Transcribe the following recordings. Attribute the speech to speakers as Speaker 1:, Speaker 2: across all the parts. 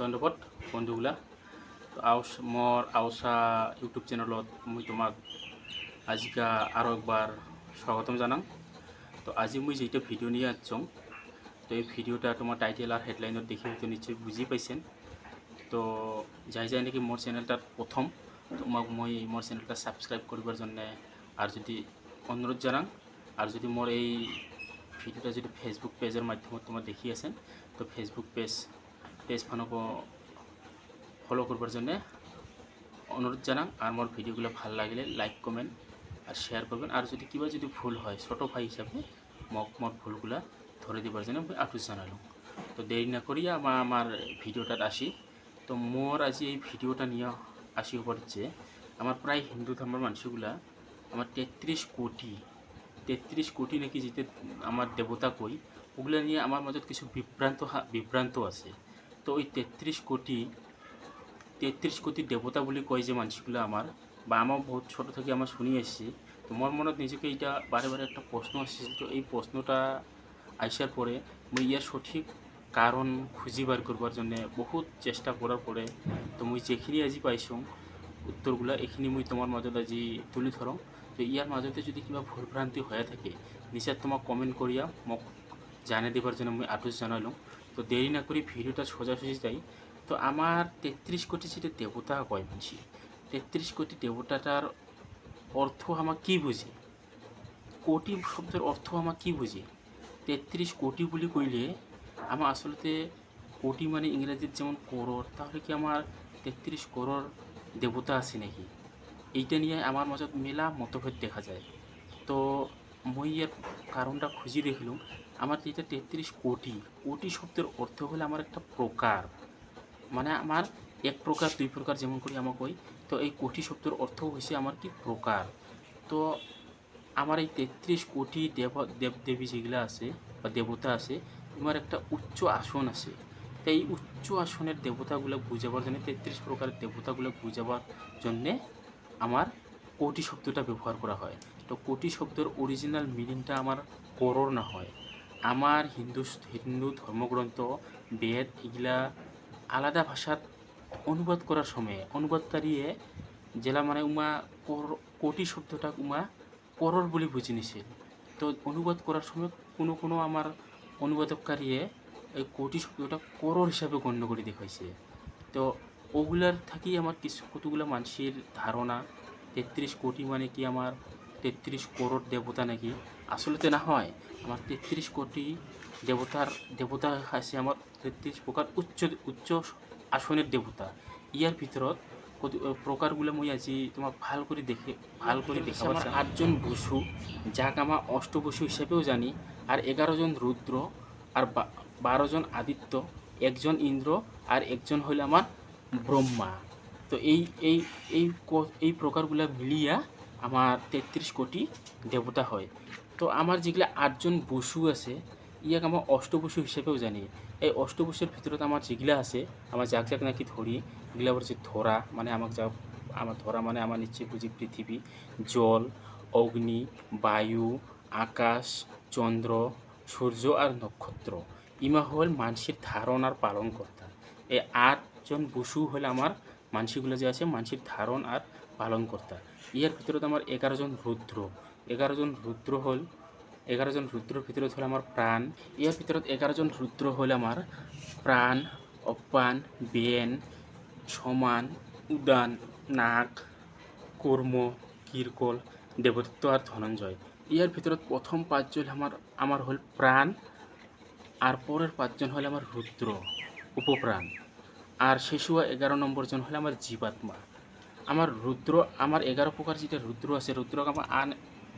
Speaker 1: ধন্যবাদ বন্ধুগুলা। তো আউস মোৰ আউসা ইউটিউব চেনেলত মই তোমাক আজিকা আৰু একবাৰ স্বাগতম জানাম। তো আজি মই যেটা ভিডিও নিয়ে আসছম তো এই ভিডিওটা তোমার টাইটেল আর হেডলাইনত দেখি হয়তো নিশ্চয় বুঝি পাইছেন। তো যাই যাই নাকি মোর চ্যানেলটার প্রথম, তোমাক মই মোর চ্যানেলটা সাবস্ক্রাইব করবার জন্য আর যদি অনুরোধ জানাম আর যদি মোর এই ভিডিওটা যদি ফেসবুক পেজের মাধ্যমে তোমার দেখি আছেন, তো ফেসবুক পেজ পেজখনকো ফলো করবার জন্য। অনুরোধ জানাম আর মোর ভিডিওগুলো ভালো লাগলে লাইক কমেন্ট আর শেয়ার করবেন। আর যদি কিবা যদি ভুল হয় ছোটো ভাই হিসাবে মক মোর ভুলগুলা ধরে দিবার জন্য আমি আটুস জানালো তো দেরি না করিয়া আমার আমার ভিডিওটাত আসি। তো মোর আজি এই ভিডিওটা নিয়ে আসি হচ্ছে আমার প্রায় হিন্দু ধর্মের মানুষগুলা আমার তেত্রিশ কোটি তেত্রিশ কোটি নাকি যেতে আমার দেবতা কই, ওগুলা নিয়ে আমার মাজত কিছু বিভ্রান্ত বিভ্রান্ত আছে। তো ওই তেত্রিশ কোটি তেত্রিশ কোটি দেবতা বুলি কয় যে মানুষগুলো আমার, বা আমার বহুত ছোট থেকে আমার শুনি আসছি তো মোর মনত নিজেকে এটা বারে বারে একটা প্রশ্ন আসছে তো এই প্রশ্নটা আইসার পরে মুই ইয়ার সঠিক কারণ খুঁজি বার করবার জন্য বহুত চেষ্টা করার পরে তো মুই যেখিনি আজি পাইছোঁ উত্তরগুলা এখিনি মুই তোমার মাজত আজি তুলি ধরম তো ইয়ার মাজতে যদি কিবা ভুলভ্রান্তি হয়ে থাকে, নিশ্চয় তোমাক কমেন্ট করিয়া মোক জানিয়ে দেবার জন্য মুই আটুস জানালাম তো দেরি না করি ভিডিওটা সোজাসুজি যাই। তো আমার তেত্রিশ কোটি যেটা দেবতা কয় মানসি তেত্রিশ কোটি দেবতাটার অর্থ আমার কি বুঝি? কোটি শব্দের অর্থ আমার কি বুঝি? তেত্রিশ কোটি বুলি কইলে আমার আসলতে কোটি মানে ইংরেজির যেমন করোড় তাহলে কি আমার তেত্রিশ করোড় দেবতা আছে নাকি? এইটা নিয়ে আমার মাজত মেলা মতভেদ দেখা যায়। তো মই ইয়ার কারণটা খুঁজি দেখিলাম আমার যেটা তেত্রিশ কোটি। কোটি শব্দের অর্থ হলো আমার একটা প্রকার। মানে আমার এক প্রকার, দুই প্রকার যেমন করি আমার কই তো এই কোটি শব্দের অর্থ হয়েছে আমার কি প্রকার। তো আমার এই তেত্রিশ কোটি দেব দেব দেবী যেগুলো আছে বা দেবতা আছে তোমার একটা উচ্চ আসন আছে। তো এই উচ্চ আসনের দেবতাগুলো বুঝাবার জন্য তেত্রিশ প্রকারের দেবতাগুলো বুঝাবার জন্যে আমার কোটি শব্দটা ব্যবহার করা হয়। তো কোটি শব্দের অরিজিনাল মিনিংটা আমার করোড় না হয়। আমার হিন্দু হিন্দু ধর্মগ্রন্থ, বেদ এগুলা আলাদা ভাষাত অনুবাদ করার সময় অনুবাদকারীয়ে জেলা মানে উমা কোটি শব্দটা উমা করর বলে বুঝে নিছিল তো অনুবাদ করার সময় কোনো কোনো আমার অনুবাদকারীয়ে এই কোটি শব্দটা করর হিসাবে গণ্য করে দেখাইছে। তো ওগুলার থাকি আমার কিছু কতগুলো মানুষের ধারণা, তেত্রিশ কোটি মানে কি আমার তেত্রিশ করোড় দেবতা নাকি? আসলেতে না হয়। আমার তেত্রিশ কোটি দেবতার দেবতা আছে আমার তেত্রিশ প্রকার উচ্চ উচ্চ আসনের দেবতা। ইয়ার ভিতৰত প্রকারগুলো মই আজি তোমাক ভালো করে দেখে ভালো করে দেখে আমার আটজন বসু যাক আমার অষ্টবসু হিসেবেও জানি আর এগারো জন রুদ্র আর বা- বারো জন আদিত্য একজন ইন্দ্র আর একজন হইল আমার ব্রহ্মা। তো এই এই এই এই প্রকারগুলো মিলিয়া আমার তেত্রিশ কোটি দেবতা হয়। তো আমার যেগুলো আটজন বসু আছে, ইয়াক আমার অষ্টবসু হিসেবেও জানি। এই অষ্টবসুর ভিতৰত আমার যেগুলা আছে, আমার যাক যাক নাকি ধরি, এগুলা হচ্ছে ধরা মানে আমাক যা আমার ধরা মানে আমার নিশ্চয় বুঝি পৃথিবী, জল, অগ্নি, বায়ু, আকাশ, চন্দ্র, সূর্য আর নক্ষত্র। ইমা হল মানুষের ধারণ আর পালন কর্তা এই আটজন বসু হল আমার মানসিগুলো যে আছে, মানসির ধারণ আর পালন কর্তা। ইয়ার ভিতৰত আমার এগারো জন রুদ্র এগারো জন রুদ্র হল এগারো জন রুদ্রর ভিতৰত হল আমার প্রাণ ইয়ার ভিতৰত এগারো জন রুদ্র হল আমার প্রাণ অপান বেন সমান উদান নাক কর্ম কিরকল দেবদত্ত আর ধনঞ্জয়। ইয়ার ভিতৰত প্রথম পাঁচজন আমার আমার হল প্রাণ আর পরের পাঁচজন হল আমার রুদ্র উপপ্রাণ আর শেষুয়া এগারো নম্বর জন হল আমার জীবাত্মা আমার রুদ্র, আমার এগারো প্রকার যেটা রুদ্র আছে, রুদ্রকে আমার আন,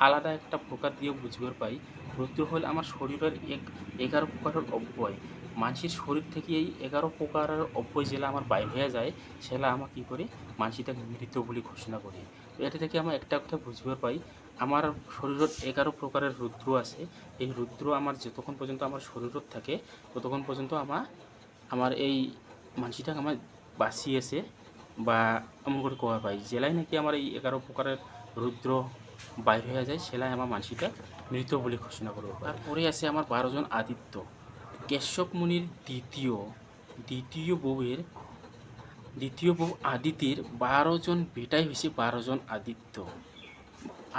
Speaker 1: আলাদা একটা প্রকার দিয়ে বুঝবার পাই। রুদ্র হল আমার শরীরের এক, এগারো প্রকারের অব্যয়। মানুষের শরীর থেকে এই এগারো প্রকারের অব্যয় যেটা আমার বাইর হয়ে যায় সেটা আমার কী করে? মানুষটাকে মৃত বলে ঘোষণা করি। এটা থেকে আমার একটা কথা বুঝবার পাই, আমার শরীরত এগারো প্রকারের রুদ্র আছে। এই রুদ্র আমার যতক্ষণ পর্যন্ত আমার শরীরত থাকে, ততক্ষণ পর্যন্ত আমার আমার এই মানুষটাকে আমার বাঁচিয়েছে। বা এমন করে কোয়া পাই জেলায় নাকি আমার এই এগারো প্রকারের রুদ্র বাইর হয়ে যায়, সেলাই আমার মানসিটা মৃত বলে ঘোষণা করব। তারপরে আছে আমার বারো জন আদিত্য। কেশব মুনির দ্বিতীয় দ্বিতীয় বউয়ের, দ্বিতীয় বউ আদিতির বারো জন বেটাই হয়েছে বারো জন আদিত্য।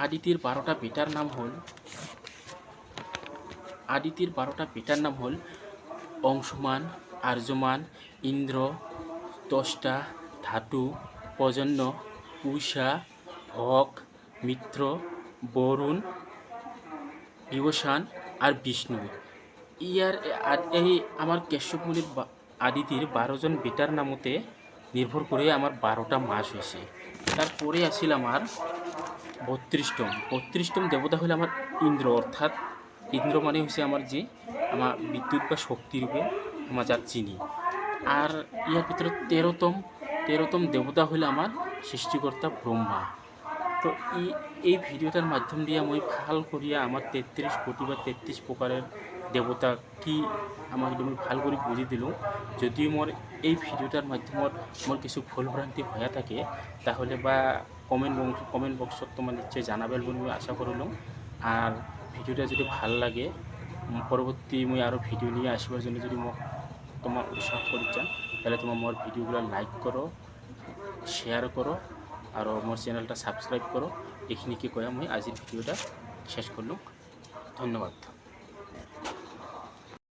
Speaker 1: আদিতির বারোটা বেটার নাম হল আদিতির বারোটা বেটার নাম হল অংশমান, আর্যমান, ইন্দ্র, দশটা ধাতু, প্রজন্য, উষা ভগ মিত্র, বরুণ বিভূষণ আর বিষ্ণু। ইয়ার এই আমার কেশবমণির আদিতির বারো জন বেটার নামতে নির্ভর করে আমার বারোটা মাস হয়েছে। তারপরে আসিল আমার বত্রিশতম। বত্রিশতম দেবতা হলো আমার ইন্দ্র। অর্থাৎ ইন্দ্র মানে হচ্ছে আমার যে আমার বিদ্যুৎ বা শক্তিরূপে আমার যার চিনি আর ইয়ার ভিতরে তেরোতম তেরোতম দেবতা হলো আমার সৃষ্টিকর্তা ব্রহ্মা। তো এই এই ভিডিওটার মাধ্যম দিয়ে মই ভালো করিয়া আমার তেত্রিশ কোটি বা তেত্রিশ প্রকারের দেবতা কি আমাকে তুমি ভালো করে বুঝি দিলোঁ। যদিও মোর এই ভিডিওটার মাধ্যমত মোর কিছু ভুল ভ্রান্তি হয়ে থাকে, তাহলে বা কমেন্ট বক্স কমেন্ট বক্সত তোমার নিশ্চয় জানাবেল বুলি মই আশা কৰিলোঁ আর ভিডিওটা যদি ভালো লাগে পরবর্তী মই আরও ভিডিও নিয়ে আসবার জন্য যদি মোক তোমার উৎসাহ কৰি যান তাহলে তোমার মোর ভিডিওগুলো লাইক করো শেয়ার করো, আর মোর চ্যানেলটা সাবস্ক্রাইব করো। এইখিনিকে কয়ে মই আজিৰ ভিডিওটা শেষ করলাম। ধন্যবাদ।